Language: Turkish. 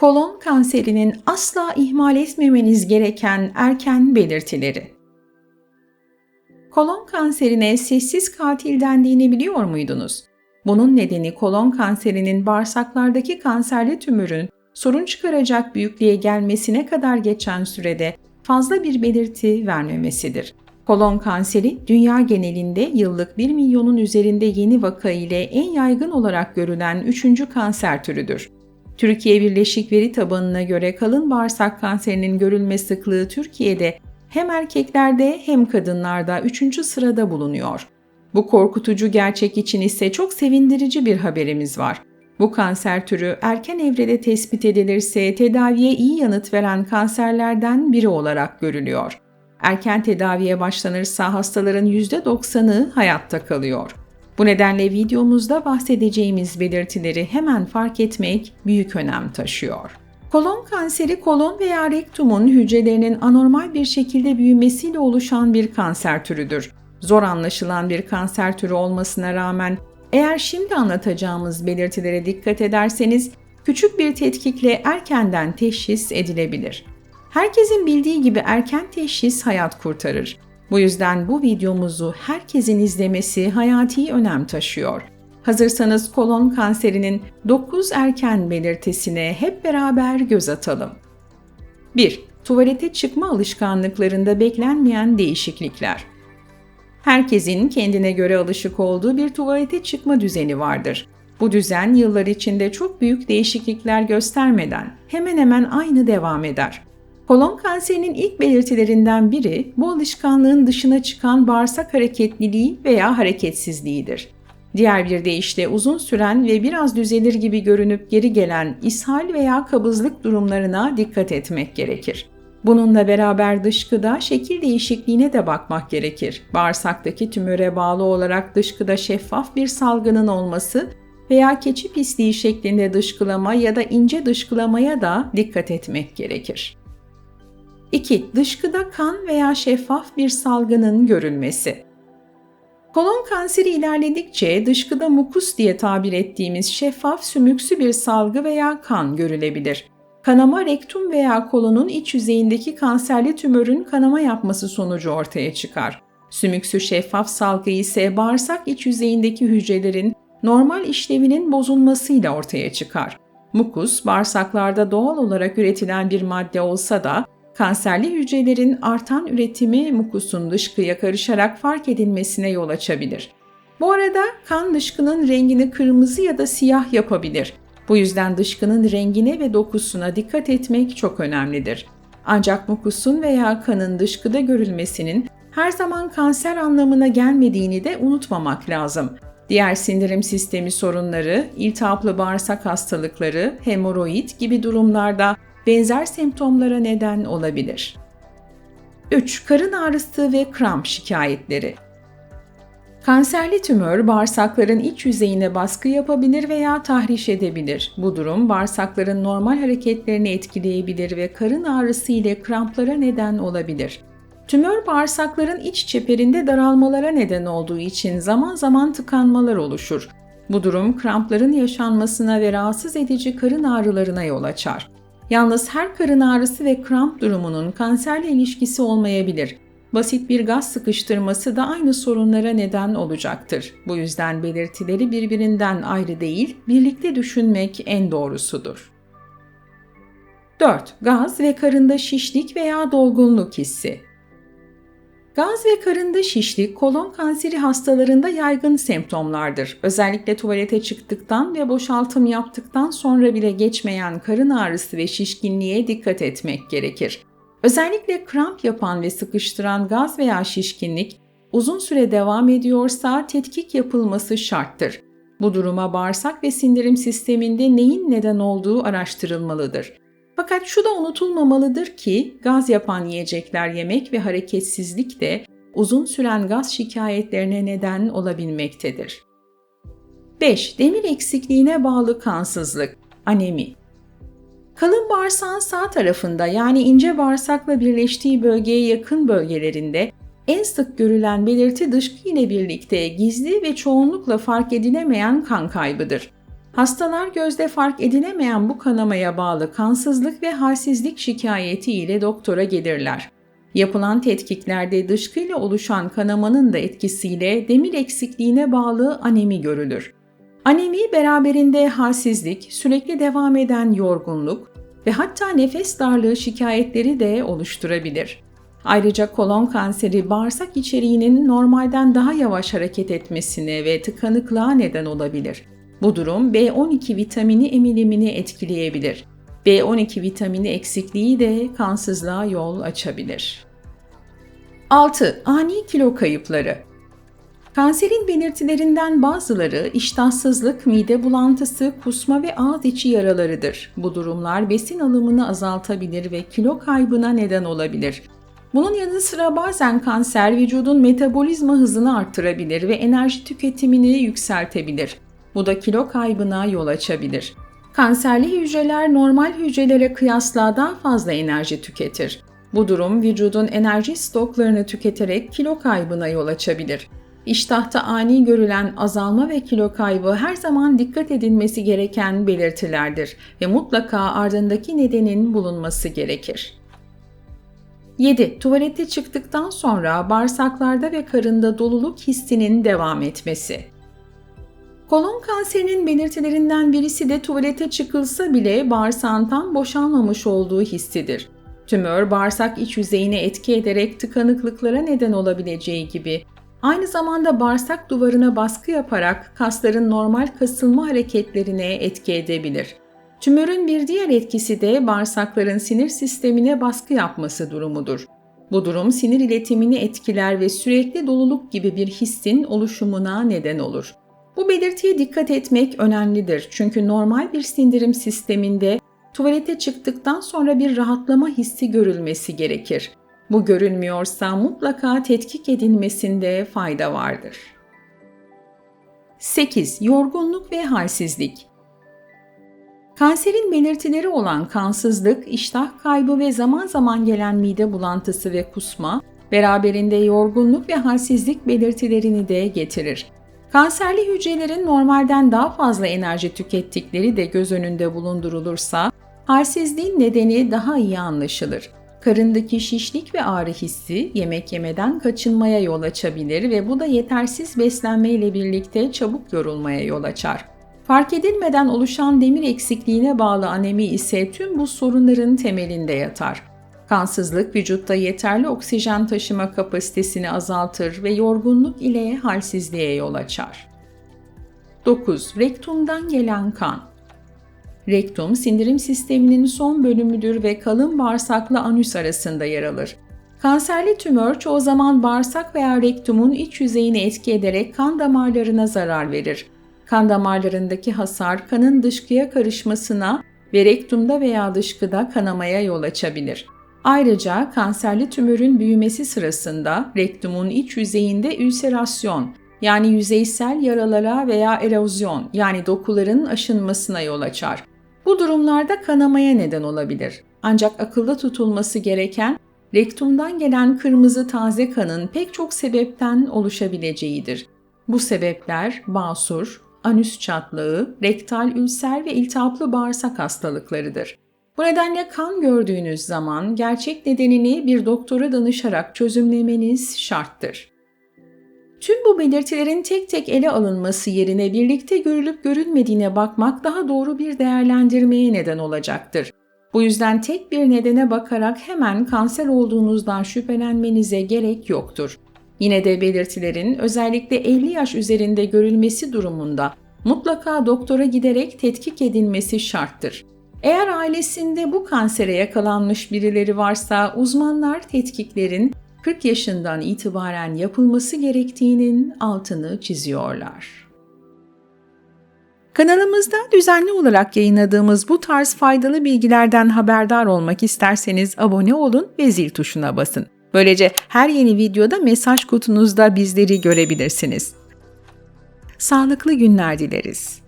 Kolon kanserinin asla ihmal etmemeniz gereken erken belirtileri. Kolon kanserine sessiz katil dendiğini biliyor muydunuz? Bunun nedeni kolon kanserinin bağırsaklardaki kanserli tümörün sorun çıkaracak büyüklüğe gelmesine kadar geçen sürede fazla bir belirti vermemesidir. Kolon kanseri dünya genelinde yıllık 1 milyonun üzerinde yeni vaka ile en yaygın olarak görülen 3. kanser türüdür. Türkiye Birleşik Veri Tabanı'na göre kalın bağırsak kanserinin görülme sıklığı Türkiye'de hem erkeklerde hem kadınlarda 3. sırada bulunuyor. Bu korkutucu gerçek için ise çok sevindirici bir haberimiz var. Bu kanser türü erken evrede tespit edilirse tedaviye iyi yanıt veren kanserlerden biri olarak görülüyor. Erken tedaviye başlanırsa hastaların %90'ı hayatta kalıyor. Bu nedenle videomuzda bahsedeceğimiz belirtileri hemen fark etmek büyük önem taşıyor. Kolon kanseri kolon veya rektumun hücrelerinin anormal bir şekilde büyümesiyle oluşan bir kanser türüdür. Zor anlaşılan bir kanser türü olmasına rağmen eğer şimdi anlatacağımız belirtilere dikkat ederseniz küçük bir tetkikle erkenden teşhis edilebilir. Herkesin bildiği gibi erken teşhis hayat kurtarır. Bu yüzden bu videomuzu herkesin izlemesi hayati önem taşıyor. Hazırsanız kolon kanserinin 9 erken belirtisine hep beraber göz atalım. 1. Tuvalete çıkma alışkanlıklarında beklenmeyen değişiklikler. Herkesin kendine göre alışık olduğu bir tuvalete çıkma düzeni vardır. Bu düzen yıllar içinde çok büyük değişiklikler göstermeden hemen hemen aynı devam eder. Kolon kanserinin ilk belirtilerinden biri bu alışkanlığın dışına çıkan bağırsak hareketliliği veya hareketsizliğidir. Diğer bir deyişle uzun süren ve biraz düzelir gibi görünüp geri gelen ishal veya kabızlık durumlarına dikkat etmek gerekir. Bununla beraber dışkıda şekil değişikliğine de bakmak gerekir. Bağırsaktaki tümöre bağlı olarak dışkıda şeffaf bir salgının olması veya keçi pisliği şeklinde dışkılama ya da ince dışkılamaya da dikkat etmek gerekir. 2. Dışkıda kan veya şeffaf bir salgının görülmesi. Kolon kanseri ilerledikçe dışkıda mukus diye tabir ettiğimiz şeffaf sümüksü bir salgı veya kan görülebilir. Kanama rektum veya kolonun iç yüzeyindeki kanserli tümörün kanama yapması sonucu ortaya çıkar. Sümüksü şeffaf salgı ise bağırsak iç yüzeyindeki hücrelerin normal işlevinin bozulmasıyla ortaya çıkar. Mukus, bağırsaklarda doğal olarak üretilen bir madde olsa da kanserli hücrelerin artan üretimi mukusun dışkıya karışarak fark edilmesine yol açabilir. Bu arada kan dışkının rengini kırmızı ya da siyah yapabilir. Bu yüzden dışkının rengine ve dokusuna dikkat etmek çok önemlidir. Ancak mukusun veya kanın dışkıda görülmesinin her zaman kanser anlamına gelmediğini de unutmamak lazım. Diğer sindirim sistemi sorunları, iltihaplı bağırsak hastalıkları, hemoroid gibi durumlarda benzer semptomlara neden olabilir. 3. Karın ağrısı ve kramp şikayetleri. Kanserli tümör bağırsakların iç yüzeyine baskı yapabilir veya tahriş edebilir. Bu durum bağırsakların normal hareketlerini etkileyebilir ve karın ağrısı ile kramplara neden olabilir. Tümör bağırsakların iç çeperinde daralmalara neden olduğu için zaman zaman tıkanmalar oluşur. Bu durum krampların yaşanmasına ve rahatsız edici karın ağrılarına yol açar. Yalnız her karın ağrısı ve kramp durumunun kanserle ilişkisi olmayabilir. Basit bir gaz sıkıştırması da aynı sorunlara neden olacaktır. Bu yüzden belirtileri birbirinden ayrı değil, birlikte düşünmek en doğrusudur. 4. Gaz ve karında şişlik veya dolgunluk hissi. Gaz ve karında şişlik kolon kanseri hastalarında yaygın semptomlardır. Özellikle tuvalete çıktıktan ve boşaltım yaptıktan sonra bile geçmeyen karın ağrısı ve şişkinliğe dikkat etmek gerekir. Özellikle kramp yapan ve sıkıştıran gaz veya şişkinlik uzun süre devam ediyorsa tetkik yapılması şarttır. Bu duruma bağırsak ve sindirim sisteminde neyin neden olduğu araştırılmalıdır. Fakat şu da unutulmamalıdır ki gaz yapan yiyecekler yemek ve hareketsizlik de uzun süren gaz şikayetlerine neden olabilmektedir. 5. Demir eksikliğine bağlı kansızlık, anemi. Kalın bağırsağın sağ tarafında yani ince bağırsakla birleştiği bölgeye yakın bölgelerinde en sık görülen belirti dışkı ile birlikte gizli ve çoğunlukla fark edilemeyen kan kaybıdır. Hastalar gözde fark edilemeyen bu kanamaya bağlı kansızlık ve halsizlik şikayeti ile doktora gelirler. Yapılan tetkiklerde dışkıyla oluşan kanamanın da etkisiyle demir eksikliğine bağlı anemi görülür. Anemi beraberinde halsizlik, sürekli devam eden yorgunluk ve hatta nefes darlığı şikayetleri de oluşturabilir. Ayrıca kolon kanseri bağırsak içeriğinin normalden daha yavaş hareket etmesine ve tıkanıklığa neden olabilir. Bu durum B12 vitamini emilimini etkileyebilir. B12 vitamini eksikliği de kansızlığa yol açabilir. 6. Ani kilo kayıpları Kanserin belirtilerinden bazıları iştahsızlık, mide bulantısı, kusma ve ağız içi yaralarıdır. Bu durumlar besin alımını azaltabilir ve kilo kaybına neden olabilir. Bunun yanı sıra bazen kanser vücudun metabolizma hızını arttırabilir ve enerji tüketimini yükseltebilir. Bu da kilo kaybına yol açabilir. Kanserli hücreler normal hücrelere kıyasla daha fazla enerji tüketir. Bu durum vücudun enerji stoklarını tüketerek kilo kaybına yol açabilir. İştahta ani görülen azalma ve kilo kaybı her zaman dikkat edilmesi gereken belirtilerdir ve mutlaka ardındaki nedenin bulunması gerekir. 7. Tuvalete çıktıktan sonra bağırsaklarda ve karında doluluk hissinin devam etmesi. Kolon kanserinin belirtilerinden birisi de tuvalete çıkılsa bile bağırsağın tam boşalmamış olduğu hissidir. Tümör bağırsak iç yüzeyine etki ederek tıkanıklıklara neden olabileceği gibi aynı zamanda bağırsak duvarına baskı yaparak kasların normal kasılma hareketlerine etki edebilir. Tümörün bir diğer etkisi de bağırsakların sinir sistemine baskı yapması durumudur. Bu durum sinir iletimini etkiler ve sürekli doluluk gibi bir hissin oluşumuna neden olur. Bu belirtiye dikkat etmek önemlidir çünkü normal bir sindirim sisteminde tuvalete çıktıktan sonra bir rahatlama hissi görülmesi gerekir. Bu görülmüyorsa mutlaka tetkik edilmesinde fayda vardır. 8. Yorgunluk ve halsizlik Kanserin belirtileri olan kansızlık, iştah kaybı ve zaman zaman gelen mide bulantısı ve kusma, beraberinde yorgunluk ve halsizlik belirtilerini de getirir. Kanserli hücrelerin normalden daha fazla enerji tükettikleri de göz önünde bulundurulursa, halsizliğin nedeni daha iyi anlaşılır. Karındaki şişlik ve ağrı hissi yemek yemeden kaçınmaya yol açabilir ve bu da yetersiz beslenme ile birlikte çabuk yorulmaya yol açar. Fark edilmeden oluşan demir eksikliğine bağlı anemi ise tüm bu sorunların temelinde yatar. Kansızlık vücutta yeterli oksijen taşıma kapasitesini azaltır ve yorgunluk ile halsizliğe yol açar. 9. Rektumdan gelen kan Rektum, sindirim sisteminin son bölümüdür ve kalın bağırsakla anüs arasında yer alır. Kanserli tümör çoğu zaman bağırsak veya rektumun iç yüzeyini etki ederek kan damarlarına zarar verir. Kan damarlarındaki hasar kanın dışkıya karışmasına ve rektumda veya dışkıda kanamaya yol açabilir. Ayrıca kanserli tümörün büyümesi sırasında rektumun iç yüzeyinde ülserasyon yani yüzeysel yaralara veya erozyon yani dokuların aşınmasına yol açar. Bu durumlarda kanamaya neden olabilir. Ancak akılda tutulması gereken rektumdan gelen kırmızı taze kanın pek çok sebepten oluşabileceğidir. Bu sebepler basur, anüs çatlağı, rektal ülser ve iltihaplı bağırsak hastalıklarıdır. Bu nedenle kan gördüğünüz zaman gerçek nedenini bir doktora danışarak çözümlemeniz şarttır. Tüm bu belirtilerin tek tek ele alınması yerine birlikte görülüp görülmediğine bakmak daha doğru bir değerlendirmeye neden olacaktır. Bu yüzden tek bir nedene bakarak hemen kanser olduğunuzdan şüphelenmenize gerek yoktur. Yine de belirtilerin özellikle 50 yaş üzerinde görülmesi durumunda mutlaka doktora giderek tetkik edilmesi şarttır. Eğer ailesinde bu kansere yakalanmış birileri varsa uzmanlar tetkiklerin 40 yaşından itibaren yapılması gerektiğinin altını çiziyorlar. Kanalımızda düzenli olarak yayınladığımız bu tarz faydalı bilgilerden haberdar olmak isterseniz abone olun ve zil tuşuna basın. Böylece her yeni videoda mesaj kutunuzda bizleri görebilirsiniz. Sağlıklı günler dileriz.